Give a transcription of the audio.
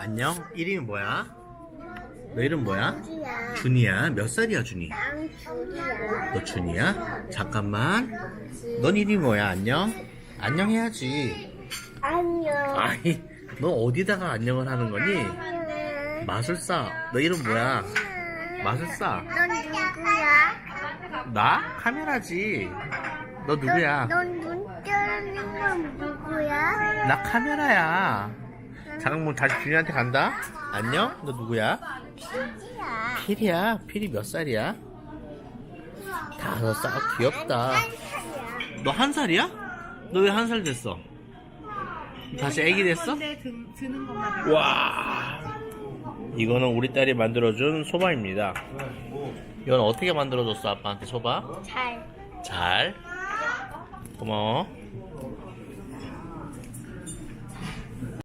안녕. 이름이 뭐야? 너 이름 뭐야? 주야. 준이야. 몇 살이야, 준이? 난 주야. 너 준이야? 잠깐만. 넌 이름이 뭐야? 안녕? 안녕 해야지. 안녕. 아이, 너 어디다가 안녕을 하는 거니? 안녕. 마술사. 너 이름 뭐야? 마술사. 넌 누구야? 나? 카메라지. 너 누구야? 넌 눈 뜨는 건 누구야? 나 카메라야. 뭐 다시 준이한테 간다. 안녕? 너 누구야? 피지야. 피리야. 피리 몇 살이야? 다섯 살. 아, 귀엽다. 너 한 살이야? 너 왜 한 살 됐어? 다시 애기 됐어? 건데 드, 드는 것만 배워. 와. 이거는 우리 딸이 만들어준 소바입니다. 이건 어떻게 만들어줬어, 아빠한테 소바? 잘. 잘. 고마워.